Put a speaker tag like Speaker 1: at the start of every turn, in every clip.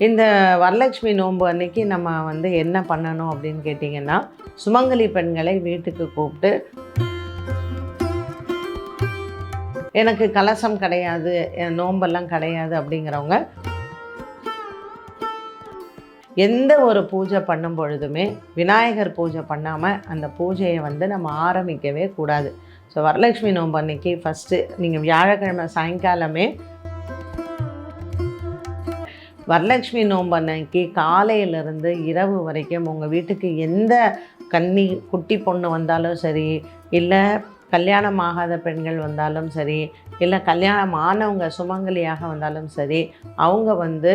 Speaker 1: இந்த வரலட்சுமி நோன்பு அன்னைக்கு நம்ம வந்து என்ன பண்ணணும் அப்படின்னு கேட்டிங்கன்னா சுமங்கலி பெண்களை வீட்டுக்கு கூப்பிட்டு எனக்கு கலசம் கிடையாது நோம்பெல்லாம் கிடையாது அப்படிங்கிறவங்க எந்த ஒரு பூஜை பண்ணும் பொழுதுமே விநாயகர் பூஜை பண்ணாமல் அந்த பூஜையை வந்து நம்ம ஆரம்பிக்கவே கூடாது. ஸோ வரலட்சுமி நோன்பு அன்னைக்கு ஃபஸ்ட்டு நீங்கள் வியாழக்கிழமை சாயங்காலமே வரலட்சுமி நோன்பு அன்னைக்கு காலையிலேருந்து இரவு வரைக்கும் உங்கள் வீட்டுக்கு எந்த கன்னி குட்டி பொண்ணு வந்தாலும் சரி இல்லை கல்யாணம் ஆகாத பெண்கள் வந்தாலும் சரி இல்லை கல்யாணம் ஆனவங்க சுமங்கலியாக வந்தாலும் சரி அவங்க வந்து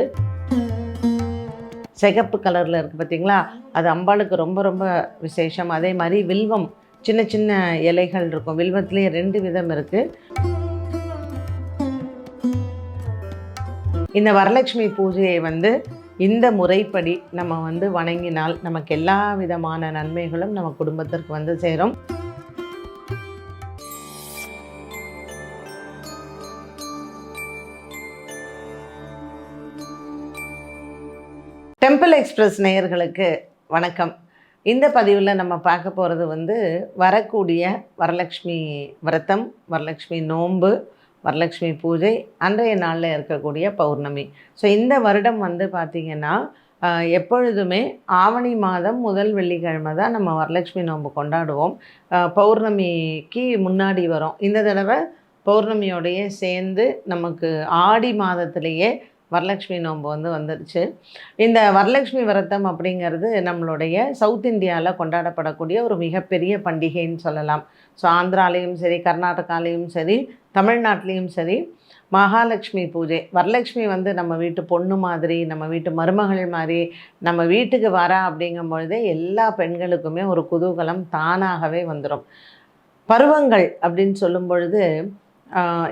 Speaker 1: சிகப்பு கலரில் இருக்குது பார்த்தீங்களா அது அம்பாளுக்கு ரொம்ப ரொம்ப விசேஷம். அதே மாதிரி வில்வம் சின்ன சின்ன இலைகள் இருக்கும். வில்வத்துலேயே ரெண்டு விதம் இருக்குது இந்த வரலட்சுமி பூஜையை வந்து இந்த முறைப்படி நம்ம வந்து வணங்கினால் நமக்கு எல்லா விதமான நன்மைகளும் நம்ம குடும்பத்திற்கு வந்து சேரும். டெம்பிள் எக்ஸ்பிரஸ் நேயர்களுக்கு வணக்கம். இந்த பதிவில் நம்ம பார்க்க போகிறது வந்து வரக்கூடிய வரலட்சுமி விரதம் வரலட்சுமி நோன்பு வரலட்சுமி பூஜை அன்றைய நாளில் இருக்கக்கூடிய பௌர்ணமி. ஸோ இந்த வருடம் வந்து பார்த்திங்கன்னா எப்பொழுதுமே ஆவணி மாதம் முதல் வெள்ளிக்கிழமை தான் நம்ம வரலட்சுமி நோன்பு கொண்டாடுவோம். பௌர்ணமிக்கு முன்னாடி வரும். இந்த தடவை பௌர்ணமியோடையே சேர்ந்து நமக்கு ஆடி மாதத்திலேயே வரலட்சுமி நோன்பு வந்து வந்துருச்சு. இந்த வரலட்சுமி விரதம் அப்படிங்கிறது நம்மளுடைய சவுத் இந்தியாவில் கொண்டாடப்படக்கூடிய ஒரு மிகப்பெரிய பண்டிகைன்னு சொல்லலாம். ஸோ ஆந்திராலேயும் சரி கர்நாடகாலேயும் சரி தமிழ்நாட்டிலையும் சரி மகாலட்சுமி பூஜை. வரலட்சுமி வந்து நம்ம வீட்டு பொண்ணு மாதிரி நம்ம வீட்டு மருமகள் மாதிரி நம்ம வீட்டுக்கு வரா அப்படிங்கும் பொழுதே எல்லா பெண்களுக்குமே ஒரு குதூகலம் தானாகவே வந்துடும் பருவங்கள் அப்படின்னு சொல்லும் பொழுது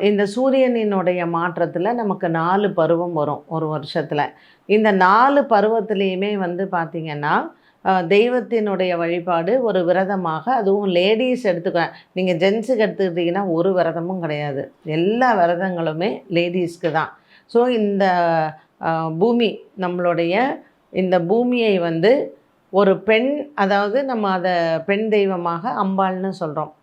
Speaker 1: இந்த சூரியனினுடைய மாற்றத்தில் நமக்கு நாலு பருவம் வரும் ஒரு வருஷத்தில். இந்த நாலு பருவத்துலேயுமே வந்து பார்த்திங்கன்னா தெய்வத்தினுடைய வழிபாடு ஒரு விரதமாக அதுவும் லேடிஸ் எடுத்துக்க நீங்கள் ஜென்ஸுக்கு எடுத்துக்கிட்டிங்கன்னா ஒரு விரதமும் கிடையாது. எல்லா விரதங்களுமே லேடிஸ்க்கு தான். ஸோ இந்த பூமி நம்மளுடைய இந்த பூமியை வந்து ஒரு பெண் அதாவது நம்ம அதை பெண் தெய்வமாக அம்பாள்னு சொல்கிறோம்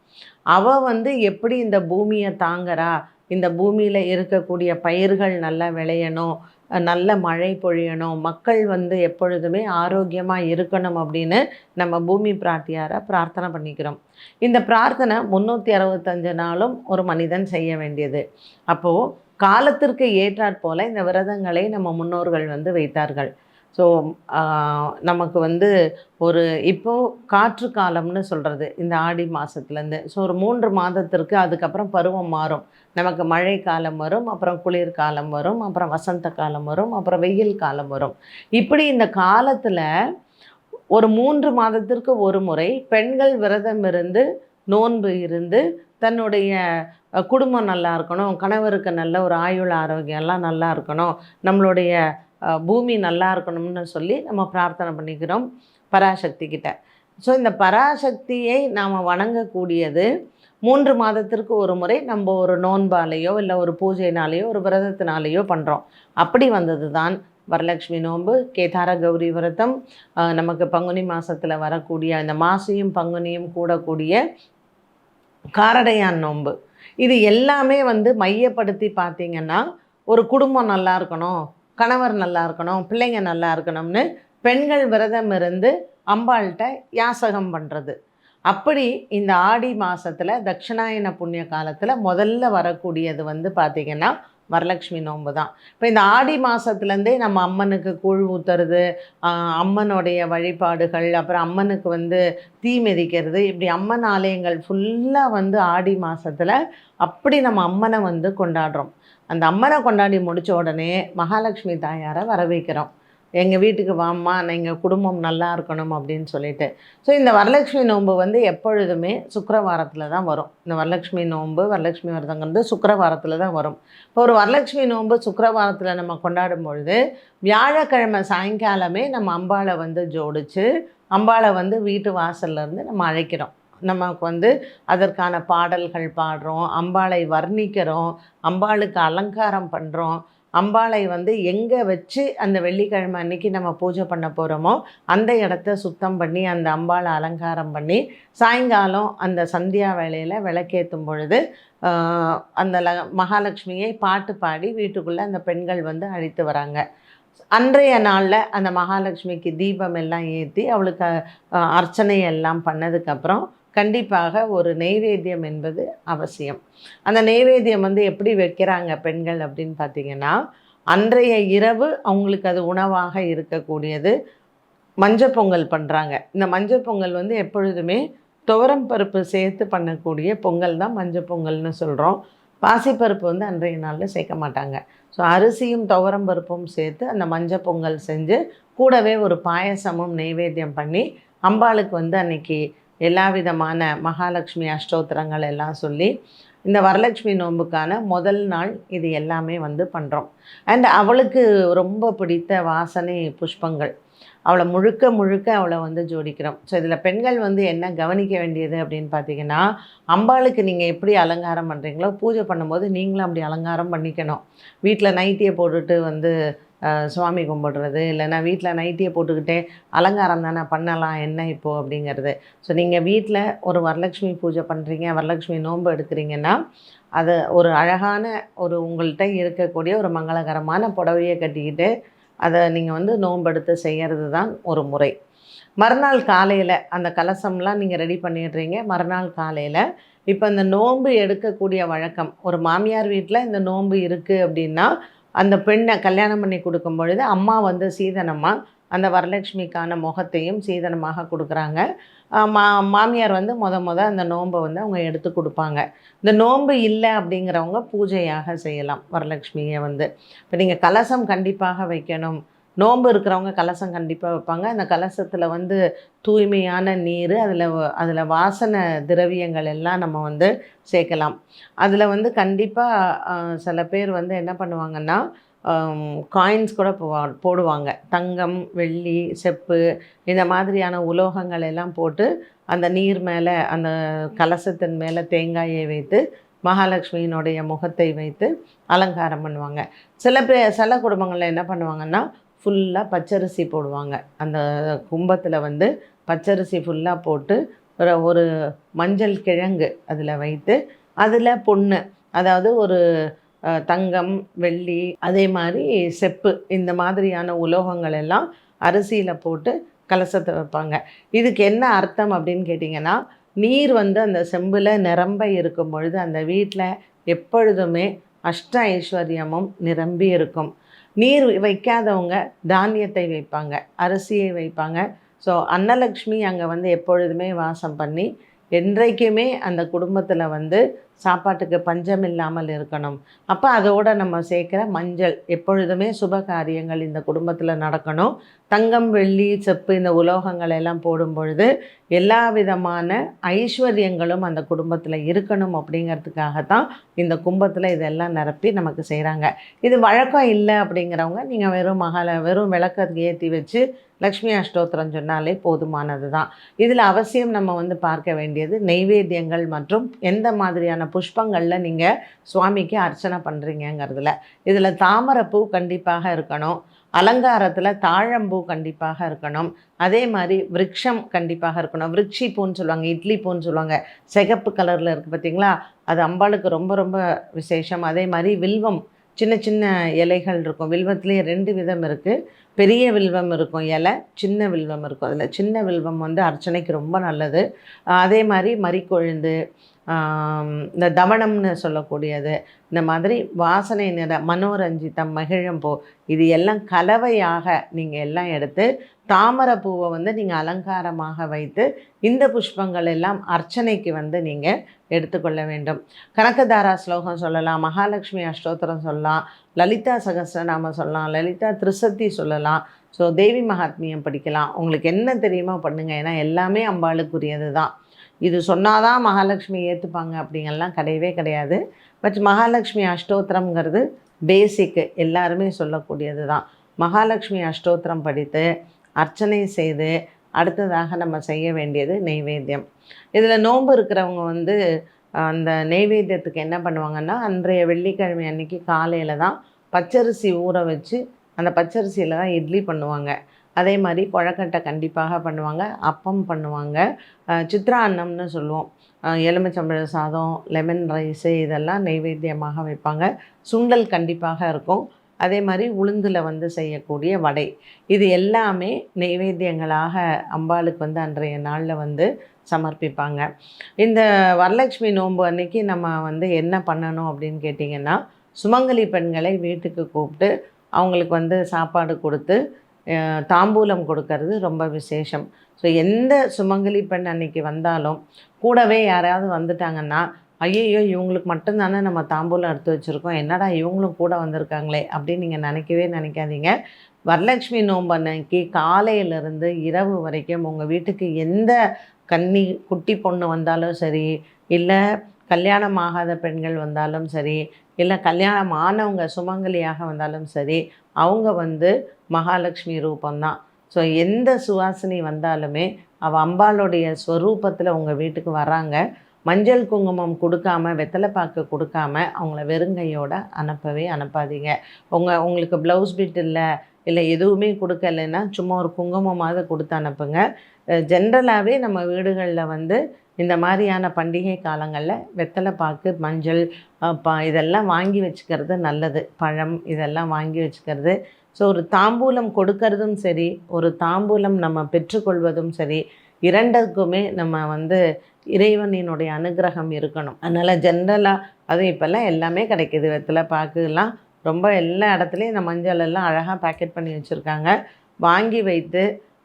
Speaker 1: அவள் வந்து எப்படி இந்த பூமியை தாங்குறா? இந்த பூமியில் இருக்கக்கூடிய பயிர்கள் நல்லா விளையணும். நல்ல மழை பொழியணும் மக்கள் வந்து எப்பொழுதுமே ஆரோக்கியமாக இருக்கணும் அப்படின்னு நம்ம பூமி பிரார்த்தியாரை பிரார்த்தனை பண்ணிக்கிறோம். இந்த பிரார்த்தனை முந்நூற்றி அறுபத்தஞ்சு நாளும் ஒரு மனிதன் செய்ய வேண்டியது. அப்போது காலத்திற்கு ஏற்றாற் இந்த விரதங்களை நம்ம முன்னோர்கள் வந்து வைத்தார்கள். ஸோ நமக்கு வந்து ஒரு இப்போது காற்று காலம்னு சொல்கிறது இந்த ஆடி மாதத்துலேருந்து ஸோ ஒரு மூன்று மாதத்திற்கு அதுக்கப்புறம் பருவம் மாறும். நமக்கு மழை காலம் வரும் அப்புறம் குளிர்காலம் வரும் அப்புறம் வசந்த காலம் வரும் அப்புறம் வெயில் காலம் வரும். இப்படி இந்த காலத்தில் ஒரு மூன்று மாதத்திற்கு ஒரு முறை பெண்கள் விரதம் இருந்து நோன்பு இருந்து தன்னுடைய குடும்பம் நல்லா இருக்கணும் கணவருக்கு நல்ல ஒரு ஆயுள் ஆரோக்கியம்லாம் நல்லா இருக்கணும் நம்மளுடைய பூமி நல்லா இருக்கணும்னு சொல்லி நம்ம பிரார்த்தனை பண்ணிக்கிறோம் பராசக்தி கிட்ட ஸோ இந்த பராசக்தியை நாம் வணங்கக்கூடியது மூன்று மாதத்திற்கு ஒரு முறை நம்ம ஒரு நோன்பாலேயோ இல்லை ஒரு பூஜைனாலேயோ ஒரு விரதத்தினாலேயோ பண்ணுறோம் அப்படி வந்தது தான் வரலட்சுமி நோன்பு கேதார கௌரி விரதம் நமக்கு பங்குனி மாதத்தில் வரக்கூடிய இந்த மாசியும் பங்குனியும் கூடக்கூடிய காரடையான் நோன்பு. இது எல்லாமே வந்து மையப்படுத்தி பார்த்திங்கன்னா ஒரு குடும்பம் நல்லா இருக்கணும் கணவர் நல்லா இருக்கணும் பிள்ளைங்க நல்லா இருக்கணும்னு பெண்கள் விரதம் இருந்து அம்பாள்கிட்ட யாசகம் பண்ணுறது அப்படி இந்த ஆடி மாதத்தில் தட்சிணாயன புண்ணிய காலத்தில் முதல்ல வரக்கூடியது வந்து பார்த்திங்கன்னா வரலட்சுமி நோன்பு தான். இப்போ இந்த ஆடி மாதத்துலேருந்தே நம்ம அம்மனுக்கு கூழ் ஊற்றுறது அம்மனுடைய வழிபாடுகள் அப்புறம் அம்மனுக்கு வந்து தீ மிதிக்கிறது இப்படி அம்மன் ஆலயங்கள் ஃபுல்லாக வந்து ஆடி மாதத்தில் அப்படி நம்ம அம்மனை வந்து கொண்டாடுறோம். அந்த அம்மனை கொண்டாடி முடித்த உடனே மகாலட்சுமி தாயாரை வர வைக்கிறோம் எங்கள் வீட்டுக்கு வாம்மா எங்கள் குடும்பம் நல்லா இருக்கணும் அப்படின்னு சொல்லிட்டு. ஸோ இந்த வரலட்சுமி நோன்பு வந்து எப்பொழுதுமே சுக்கரவாரத்தில் தான் வரும். இந்த வரலட்சுமி நோன்பு வரலட்சுமி விரதங்கிறது சுக்கரவாரத்தில் தான் வரும். இப்போ ஒரு வரலட்சுமி நோன்பு சுக்கரவாரத்தில் நம்ம கொண்டாடும் பொழுது வியாழக்கிழமை சாயங்காலமே நம்ம அம்பாளை வந்து ஜோடிச்சு அம்பாளை வந்து வீட்டு வாசல்ல இருந்து நம்ம அழைக்கிறோம். நமக்கு வந்து அதற்கான பாடல்கள் பாடுறோம் அம்பாளை வர்ணிக்கிறோம் அம்பாளுக்கு அலங்காரம் பண்ணுறோம் அம்பாளை வந்து எங்கே வச்சு அந்த வெள்ளிக்கிழமை அன்னைக்கு நம்ம பூஜை பண்ண போகிறோமோ அந்த இடத்த சுத்தம் பண்ணி அந்த அம்பாளை அலங்காரம் பண்ணி சாயங்காலம் அந்த சந்தியா வேலையில் விளக்கேற்றும் பொழுது அந்த ல மகாலட்சுமியை பாட்டு பாடி வீட்டுக்குள்ளே அந்த பெண்கள் வந்து அழைத்து வராங்க. அன்றைய நாளில் அந்த மகாலட்சுமிக்கு தீபம் எல்லாம் ஏற்றி அவளுக்கு அர்ச்சனை எல்லாம் பண்ணதுக்கப்புறம் கண்டிப்பாக ஒரு நெய்வேத்தியம் என்பது அவசியம். அந்த நெய்வேத்தியம் வந்து எப்படி வைக்கிறாங்க பெண்கள் அப்படின்னு பார்த்தீங்கன்னா அன்றைய இரவு அவங்களுக்கு அது உணவாக இருக்கக்கூடியது. மஞ்சள் பொங்கல் பண்ணுறாங்க இந்த மஞ்சள் பொங்கல் வந்து எப்பொழுதுமே துவரம் பருப்பு சேர்த்து பண்ணக்கூடிய பொங்கல் தான் மஞ்சள் பொங்கல்னு சொல்கிறோம் பாசிப்பருப்பு வந்து அன்றைய நாளில் சேர்க்க மாட்டாங்க. ஸோ அரிசியும் துவரம் பருப்பும் சேர்த்து அந்த மஞ்சள் பொங்கல் செஞ்சு கூடவே ஒரு பாயசமும் நெய்வேத்தியம் பண்ணி அம்பாளுக்கு வந்து அன்னைக்கு எல்லா விதமான மகாலட்சுமி அஷ்டோத்திரங்கள் எல்லாம் சொல்லி இந்த வரலட்சுமி நோன்புக்கான முதல் நாள் இது எல்லாமே வந்து பண்ணுறோம் அண்ட் அவளுக்கு ரொம்ப பிடித்த வாசனை புஷ்பங்கள். அவளை முழுக்க முழுக்க அவளை வந்து ஜோடிக்கிறோம். ஸோ இதில் பெண்கள் வந்து என்ன கவனிக்க வேண்டியது அப்படின்னு பார்த்தீங்கன்னா அம்பாளுக்கு நீங்கள் எப்படி அலங்காரம் பண்ணுறீங்களோ பூஜை பண்ணும்போது நீங்களும் அப்படி அலங்காரம் பண்ணிக்கணும். வீட்டில் நைட்டியை போட்டுட்டு வந்து சுவாமி கும்பிடுறது இல்லைன்னா வீட்டில் நைட்டியை போட்டுக்கிட்டே அலங்காரம் தானே பண்ணலாம் என்ன இப்போது அப்படிங்கிறது. ஸோ நீங்கள் வீட்டில் ஒரு வரலட்சுமி பூஜை பண்ணுறீங்க வரலட்சுமி நோன்பு எடுக்கிறீங்கன்னா அது ஒரு அழகான ஒரு உங்கள்கிட்ட இருக்கக்கூடிய ஒரு மங்களகரமான புடவையை கட்டிக்கிட்டு அதை நீங்கள் வந்து நோன்பெடுத்து செய்கிறது தான் ஒரு முறை. மறுநாள் காலையில் அந்த கலசம்லாம் நீங்கள் ரெடி பண்ணிடுறீங்க. மறுநாள் காலையில் இப்போ இந்த நோன்பு எடுக்கக்கூடிய வழக்கம் ஒரு மாமியார் வீட்டில் இந்த நோன்பு இருக்குது அப்படின்னா அந்த பெண்ணை கல்யாணம் பண்ணி கொடுக்கும் பொழுது அம்மா வந்து சீதனமாக அந்த வரலட்சுமிக்கான முகத்தையும் சீதனமாக கொடுக்குறாங்க. மா மாமியார் வந்து முத முத அந்த நோன்பை வந்து அவங்க எடுத்து கொடுப்பாங்க. இந்த நோன்பு இல்லை அப்படிங்கிறவங்க பூஜையாக செய்யலாம் வரலட்சுமியை வந்து. இப்போ நீங்கள் கலசம் கண்டிப்பாக வைக்கணும். நோன்பு இருக்கிறவங்க கலசம் கண்டிப்பாக வைப்பாங்க. அந்த கலசத்தில் வந்து தூய்மையான நீர் அதில் அதில் வாசனை திரவியங்கள் எல்லாம் நம்ம வந்து சேர்க்கலாம். அதில் வந்து கண்டிப்பாக சில பேர் வந்து என்ன பண்ணுவாங்கன்னா காயின்ஸ் கூட போடுவாங்க. தங்கம் வெள்ளி செப்பு இந்த மாதிரியான உலோகங்கள் எல்லாம் போட்டு அந்த நீர் மேலே அந்த கலசத்தின் மேலே தேங்காயை வைத்து மகாலட்சுமியினுடைய முகத்தை வைத்து அலங்காரம் பண்ணுவாங்க. சில பே சில குடும்பங்களில் என்ன பண்ணுவாங்கன்னா ஃபுல்லாக பச்சரிசி போடுவாங்க. அந்த கும்பத்தில் வந்து பச்சரிசி ஃபுல்லாக போட்டு ஒரு ஒரு மஞ்சள் கிழங்கு அதில் வைத்து அதில் பொண்ணு அதாவது ஒரு தங்கம் வெள்ளி அதே மாதிரி செப்பு இந்த மாதிரியான உலோகங்கள் எல்லாம் அரிசியில் போட்டு கலசத்தை வைப்பாங்க. இதுக்கு என்ன அர்த்தம் அப்படின்னு கேட்டிங்கன்னா நீர் வந்து அந்த செம்பில் நிரம்ப இருக்கும் பொழுது அந்த வீட்டில் எப்பொழுதுமே அஷ்ட ஐஸ்வர்யமும் நிரம்பி இருக்கும். நீர் வைக்காதவங்க தானியத்தை வைப்பாங்க அரிசியை வைப்பாங்க. ஸோ அன்னலக்ஷ்மி அங்கே வந்து எப்பொழுதுமே வாசம் பண்ணி என்றைக்குமே அந்த குடும்பத்தில் வந்து சாப்பாட்டுக்கு பஞ்சம் இல்லாமல் இருக்கணும். அப்போ அதோட நம்ம சேர்க்குற மஞ்சள் எப்பொழுதுமே சுப காரியங்கள் இந்த குடும்பத்தில் நடக்கணும். தங்கம் வெள்ளி செப்பு இந்த உலோகங்கள் எல்லாம் போடும் பொழுது எல்லா விதமான ஐஸ்வர்யங்களும் அந்த குடும்பத்தில் இருக்கணும் அப்படிங்கிறதுக்காக தான் இந்த கும்பத்தில் இதெல்லாம் நிரப்பி நமக்கு செய்கிறாங்க இது வழக்கம் இல்லை அப்படிங்கிறவங்க நீங்கள் வெறும் மகளை வெறும் விளக்கத்தை ஏற்றி வச்சு லக்ஷ்மி அஷ்டோத்திரம் சொன்னாலே போதுமானது தான் இதில் அவசியம் நம்ம வந்து பார்க்க வேண்டியது நெய்வேத்தியங்கள் மற்றும் எந்த மாதிரியான புஷ்பங்களில் நீங்கள் சுவாமிக்கு அர்ச்சனை பண்ணுறீங்கங்கிறதுல இதில் தாமரைப்பூ கண்டிப்பாக இருக்கணும். அலங்காரத்தில் தாழம்பூ கண்டிப்பாக இருக்கணும். அதே மாதிரி விரக்ஷம் கண்டிப்பாக இருக்கணும். விரக்ஷி பூன்னு சொல்லுவாங்க இட்லி பூன்னு சொல்லுவாங்க. சிகப்பு கலரில் இருக்குது பார்த்தீங்களா அது அம்பாளுக்கு ரொம்ப ரொம்ப விசேஷம். அதே மாதிரி வில்வம் சின்ன சின்ன இலைகள் இருக்கும். வில்வத்துலேயே ரெண்டு விதம் இருக்குது பெரிய வில்வம் இருக்கும் இலை சின்ன வில்வம் இருக்கும். அதில் சின்ன வில்வம் வந்து அர்ச்சனைக்கு ரொம்ப நல்லது. அதே மாதிரி மறிக்கொழுந்து இந்த தவணம்னு சொல்லக்கூடியது. இந்த மாதிரி வாசனை நிற மனோரஞ்சிதம் மகிழம்பூ இது எல்லாம் கலவையாக நீங்கள் எல்லாம் எடுத்து தாமரை பூவை வந்து நீங்கள் அலங்காரமாக வைத்து இந்த புஷ்பங்கள் எல்லாம் அர்ச்சனைக்கு வந்து நீங்கள் எடுத்துக்கொள்ள வேண்டும். கனகதாரா ஸ்லோகம் சொல்லலாம் மகாலட்சுமி அஷ்டோத்திரம் சொல்லலாம் லலிதா சகசிரநாம சொல்லலாம் லலிதா திருசக்தி சொல்லலாம். ஸோ தேவி மகாத்மியம் படிக்கலாம். உங்களுக்கு என்ன தெரியுமோ பண்ணுங்கள் ஏன்னா எல்லாமே அம்பாளுக்குரியது தான் இது சொன்னாதான் மகாலட்சுமி ஏற்றுப்பாங்க அப்படிங்கெல்லாம் கிடையவே கிடையாது. பட் மகாலட்சுமி அஷ்டோத்திரம்ங்கிறது பேசிக்கு எல்லாருமே சொல்லக்கூடியது தான் மகாலட்சுமி அஷ்டோத்திரம் படித்து அர்ச்சனை செய்து அடுத்ததாக நம்ம செய்ய வேண்டியது நெய்வேத்தியம் இதில் நோன்பு இருக்கிறவங்க வந்து அந்த நெய்வேத்தியத்துக்கு என்ன பண்ணுவாங்கன்னா அன்றைய வெள்ளிக்கிழமை அன்னைக்கு காலையில் தான் பச்சரிசி ஊற வச்சு அந்த பச்சரிசியில் தான் இட்லி பண்ணுவாங்க. அதே மாதிரி கொழக்கட்டை கண்டிப்பாக பண்ணுவாங்க அப்பம் பண்ணுவாங்க. சித்ரா அன்னம்னு சொல்லுவோம். எலுமிச்சம்பழ சாதம் லெமன் ரைஸு இதெல்லாம் நெய்வேத்தியமாக வைப்பாங்க. சுண்டல் கண்டிப்பாக இருக்கும். அதே மாதிரி உளுந்தில் வந்து செய்யக்கூடிய வடை. இது எல்லாமே நெய்வேத்தியங்களாக அம்பாளுக்கு வந்து அன்றைய நாளில் வந்து சமர்ப்பிப்பாங்க. இந்த வரலட்சுமி நோன்பு அன்னைக்கு நம்ம வந்து என்ன பண்ணணும் அப்படின்னு கேட்டிங்கன்னா சுமங்கலி பெண்களை வீட்டுக்கு கூப்பிட்டு அவங்களுக்கு வந்து சாப்பாடு கொடுத்து தாம்பூலம் கொடுக்கறது ரொம்ப விசேஷம். ஸோ எந்த சுமங்கலி பெண் அன்னைக்கு வந்தாலும் கூடவே யாராவது வந்துட்டாங்கன்னா ஐயையோ இவங்களுக்கு மட்டும்தானே நம்ம தாம்பூலம் எடுத்து வச்சுருக்கோம். என்னடா இவங்களும் கூட வந்திருக்காங்களே அப்படின்னு நீங்கள் நினைக்கவே நினைக்காதீங்க. வரலட்சுமி நோன்பு அன்னைக்கு காலையிலேருந்து இரவு வரைக்கும் உங்கள் வீட்டுக்கு எந்த கன்னி குட்டி பொண்ணு வந்தாலும் சரி இல்லை கல்யாணம் ஆகாத பெண்கள் வந்தாலும் சரி இல்லை கல்யாணம் ஆனவங்க சுமங்கலியாக வந்தாலும் சரி அவங்க வந்து மகாலட்சுமி ரூபந்தான் ஸோ எந்த சுவாசினி வந்தாலுமே அவள் அம்பாளுடைய ஸ்வரூபத்தில் உங்கள் வீட்டுக்கு வராங்க. மஞ்சள் குங்குமம் கொடுக்காம வெத்தலை பாக்கு கொடுக்காம அவங்கள வெறுங்கையோட அனுப்பவே அனுப்பாதீங்க. உங்கள் உங்களுக்கு ப்ளவுஸ் பிட் இல்லை இல்லை எதுவுமே கொடுக்கலைன்னா சும்மா ஒரு குங்குமமாவது கொடுத்து அனுப்புங்க. ஜென்ரலாகவே நம்ம வீடுகளில் வந்து இந்த மாதிரியான பண்டிகை காலங்களில் வெத்தலைப்பாக்கு மஞ்சள் ப இதெல்லாம் வாங்கி வச்சுக்கிறது நல்லது. பழம் இதெல்லாம் வாங்கி வச்சுக்கிறது. ஸோ ஒரு தாம்பூலம் கொடுக்கறதும் சரி ஒரு தாம்பூலம் நம்ம பெற்றுக்கொள்வதும் சரி இரண்டுக்குமே நம்ம வந்து இறைவனினுடைய அனுகிரகம் இருக்கணும். அதனால் ஜென்ரலாக அதுவும் இப்போல்லாம் எல்லாமே கிடைக்கிது. வெத்தலை பாக்குலாம் ரொம்ப எல்லா இடத்துலையும் இந்த மஞ்சள் எல்லாம் அழகாக பேக்கெட் பண்ணி வச்சுருக்காங்க. வாங்கி வைத்து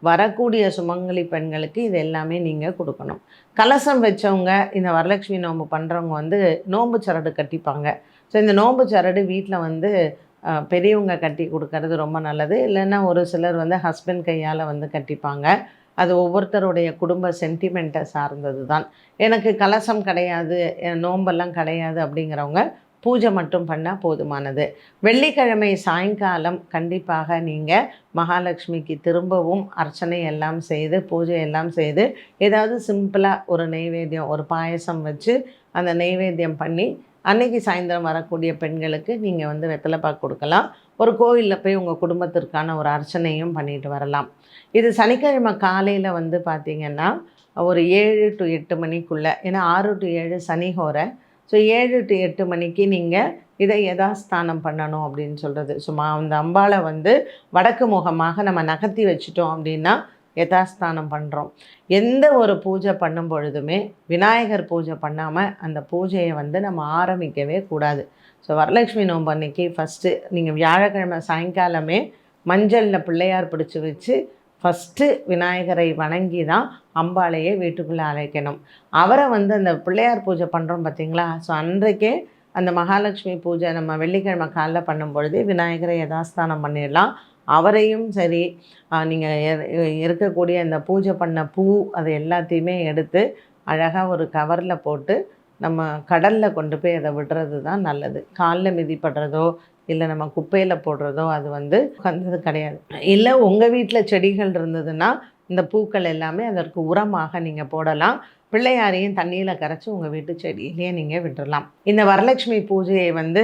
Speaker 1: வரக்கூடிய சுமங்கலி பெண்களுக்கு இது எல்லாமே நீங்கள் கொடுக்கணும். கலசம் வச்சவங்க இந்த வரலட்சுமி நோம்பு பண்ணுறவங்க வந்து நோம்பு சரடு கட்டிப்பாங்க. ஸோ இந்த நோம்பு சரடு வீட்டில் வந்து பெரியவங்க கட்டி கொடுக்கறது ரொம்ப நல்லது. இல்லைன்னா ஒரு சிலர் வந்து ஹஸ்பண்ட் கையால் வந்து கட்டிப்பாங்க. அது ஒவ்வொருத்தருடைய குடும்ப சென்டிமெண்ட்டை சார்ந்தது தான் எனக்கு கலசம் கிடையாது நோம்பெல்லாம் கிடையாது அப்படிங்கிறவங்க பூஜை மட்டும் பண்ணால் போதுமானது. வெள்ளிக்கிழமை சாயங்காலம் கண்டிப்பாக நீங்கள் மகாலட்சுமிக்கு திரும்பவும் அர்ச்சனை எல்லாம் செய்து பூஜை எல்லாம் செய்து ஏதாவது சிம்பிளாக ஒரு நெய்வேத்தியம் ஒரு பாயசம் வச்சு அந்த நெய்வேத்தியம் பண்ணி அன்னைக்கு சாயந்தரம் வரக்கூடிய பெண்களுக்கு நீங்கள் வந்து வெத்தலைப்பாக்கு கொடுக்கலாம். ஒரு கோவிலில் போய் உங்கள் குடும்பத்திற்கான ஒரு அர்ச்சனையும் பண்ணிட்டு வரலாம். இது சனிக்கிழமை காலையில் வந்து பார்த்திங்கன்னா ஒரு ஏழு டு எட்டு மணிக்குள்ளே ஏன்னா ஆறு டு ஏழு சனிஹோரை ஸோ ஏழு டு எட்டு மணிக்கு நீங்கள் இதை யதாஸ்தானம் பண்ணணும் அப்படின்னு சொல்கிறது சும்மா அந்த அம்பாளை வந்து வடக்கு முகமாக நம்ம நகர்த்தி வச்சுட்டோம் அப்படின்னா யதாஸ்தானம் பண்ணுறோம் எந்த ஒரு பூஜை பண்ணும் பொழுதுமே விநாயகர் பூஜை பண்ணாமல் அந்த பூஜையை வந்து நம்ம ஆரம்பிக்கவே கூடாது. ஸோ வரலட்சுமி நோம்பு அன்னைக்கு ஃபஸ்ட்டு நீங்கள் வியாழக்கிழமை சாயங்காலமே மஞ்சளில் பிள்ளையார் பிடிச்சி வச்சு ஃபஸ்ட்டு விநாயகரை வணங்கி தான் அம்பாளையே வீட்டுக்குள்ளே அழைக்கணும். அவரை வந்து அந்த பிள்ளையார் பூஜை பண்ணுறோம் பார்த்தீங்களா ஸோ அன்றைக்கே அந்த மகாலட்சுமி பூஜை நம்ம வெள்ளிக்கிழமை காலைல பண்ணும் பொழுது விநாயகரை யதாஸ்தானம் பண்ணிடலாம். அவரையும் சரி நீங்கள் இருக்கக்கூடிய அந்த பூஜை பண்ண பூ அது எல்லாத்தையுமே எடுத்து அழகாக ஒரு கவரில் போட்டு நம்ம கடலில் கொண்டு போய் அதை விடுறது தான் நல்லது. காலில் மிதிப்படுறதோ இல்லை நம்ம குப்பையில் போடுறதோ அது வந்து உட்காந்தது கிடையாது. இல்லை உங்கள் வீட்டில் செடிகள் இருந்ததுன்னா இந்த பூக்கள் எல்லாமே அதற்கு உரமாக நீங்கள் போடலாம். பிள்ளையாரையும் தண்ணியில் கரைச்சி உங்கள் வீட்டு செடியிலேயே நீங்கள் விட்டுடலாம் இந்த வரலட்சுமி பூஜையை வந்து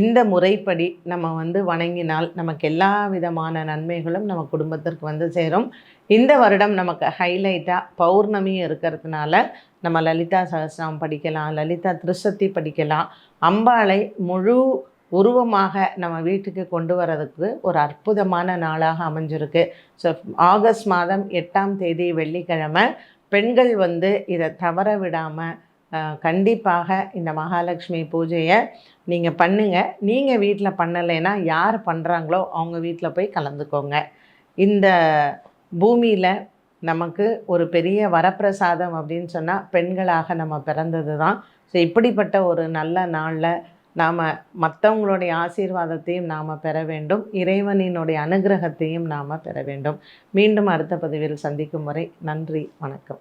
Speaker 1: இந்த முறைப்படி நம்ம வந்து வணங்கினால் நமக்கு எல்லா விதமான நன்மைகளும் நம்ம குடும்பத்திற்கு வந்து சேரும். இந்த வருடம் நமக்கு ஹைலைட்டாக பௌர்ணமி இருக்கிறதுனால நம்ம லலிதா சகசிரம் படிக்கலாம் லலிதா திருசக்தி படிக்கலாம். அம்பாளை முழு உருவமாக நம்ம வீட்டுக்கு கொண்டு வரதுக்கு ஒரு அற்புதமான நாளாக அமைஞ்சிருக்கு. ஸோ ஆகஸ்ட் மாதம் எட்டாம் தேதி வெள்ளிக்கிழமை பெண்கள் வந்து இதை தவற விடாமல் கண்டிப்பாக இந்த மகாலட்சுமி பூஜையை நீங்கள் பண்ணுங்கள் நீங்கள் வீட்டில் பண்ணலைன்னா யார் பண்ணுறாங்களோ அவங்க வீட்டில் போய் கலந்துக்கோங்க. இந்த பூமியில் நமக்கு ஒரு பெரிய வரப்பிரசாதம் அப்படின்னு சொன்னால் பெண்களாக நம்ம பிறந்தது தான் ஸோ இப்படிப்பட்ட ஒரு நல்ல நாளில் நாம் மற்றவங்களுடைய ஆசீர்வாதத்தையும் நாம் பெற வேண்டும். இறைவனினுடைய அனுகிரகத்தையும் நாம் பெற வேண்டும். மீண்டும் அடுத்த பதிவில் சந்திக்கும் வரை நன்றி வணக்கம்.